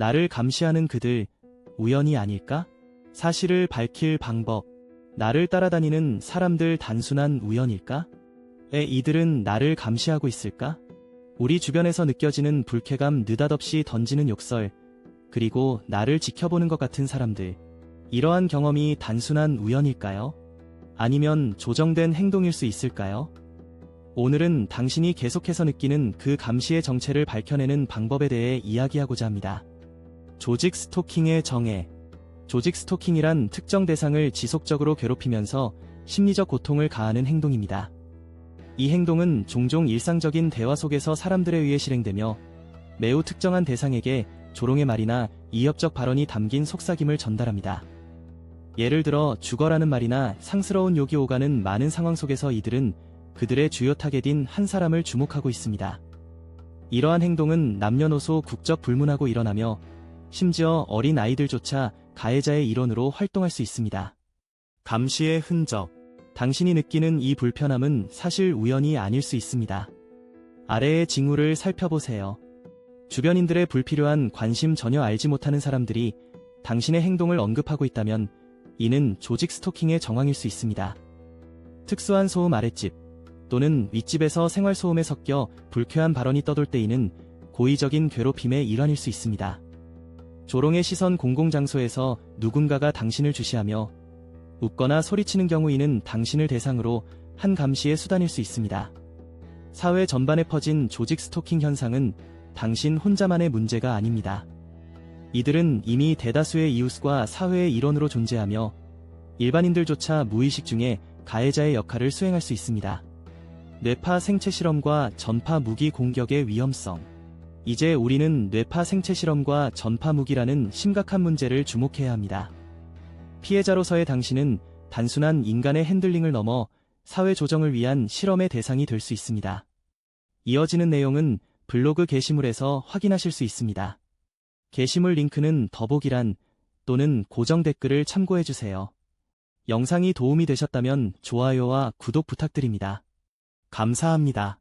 나를 감시하는 그들, 우연이 아닐까? 사실을 밝힐 방법, 나를 따라다니는 사람들 단순한 우연일까? 에 이들은 나를 감시하고 있을까? 우리 주변에서 느껴지는 불쾌감 느닷없이 던지는 욕설, 그리고 나를 지켜보는 것 같은 사람들. 이러한 경험이 단순한 우연일까요? 아니면 조정된 행동일 수 있을까요? 오늘은 당신이 계속해서 느끼는 그 감시의 정체를 밝혀내는 방법에 대해 이야기하고자 합니다. 조직 스토킹의 정의. 조직 스토킹이란 특정 대상을 지속적으로 괴롭히면서 심리적 고통을 가하는 행동입니다. 이 행동은 종종 일상적인 대화 속에서 사람들에 의해 실행되며 매우 특정한 대상에게 조롱의 말이나 이협적 발언이 담긴 속삭임을 전달합니다. 예를 들어 죽어라는 말이나 상스러운 욕이 오가는 많은 상황 속에서 이들은 그들의 주요 타겟인 한 사람을 주목하고 있습니다. 이러한 행동은 남녀노소 국적 불문하고 일어나며 심지어 어린 아이들조차 가해자의 일원으로 활동할 수 있습니다. 감시의 흔적. 당신이 느끼는 이 불편함은 사실 우연이 아닐 수 있습니다. 아래의 징후를 살펴보세요. 주변인들의 불필요한 관심 전혀 알지 못하는 사람들이 당신의 행동을 언급하고 있다면 이는 조직 스토킹의 정황일 수 있습니다. 특수한 소음 아랫집 또는 윗집에서 생활 소음에 섞여 불쾌한 발언이 떠돌 때에는 고의적인 괴롭힘의 일환일 수 있습니다. 조롱의 시선 공공장소에서 누군가가 당신을 주시하며 웃거나 소리치는 경우 이는 당신을 대상으로 한 감시의 수단일 수 있습니다. 사회 전반에 퍼진 조직 스토킹 현상은 당신 혼자만의 문제가 아닙니다. 이들은 이미 대다수의 이웃과 사회의 일원으로 존재하며 일반인들조차 무의식 중에 가해자의 역할을 수행할 수 있습니다. 뇌파 생체 실험과 전파 무기 공격의 위험성. 이제 우리는 뇌파 생체 실험과 전파 무기라는 심각한 문제를 주목해야 합니다. 피해자로서의 당신은 단순한 인간의 핸들링을 넘어 사회 조정을 위한 실험의 대상이 될 수 있습니다. 이어지는 내용은 블로그 게시물에서 확인하실 수 있습니다. 게시물 링크는 더보기란 또는 고정 댓글을 참고해주세요. 영상이 도움이 되셨다면 좋아요와 구독 부탁드립니다. 감사합니다.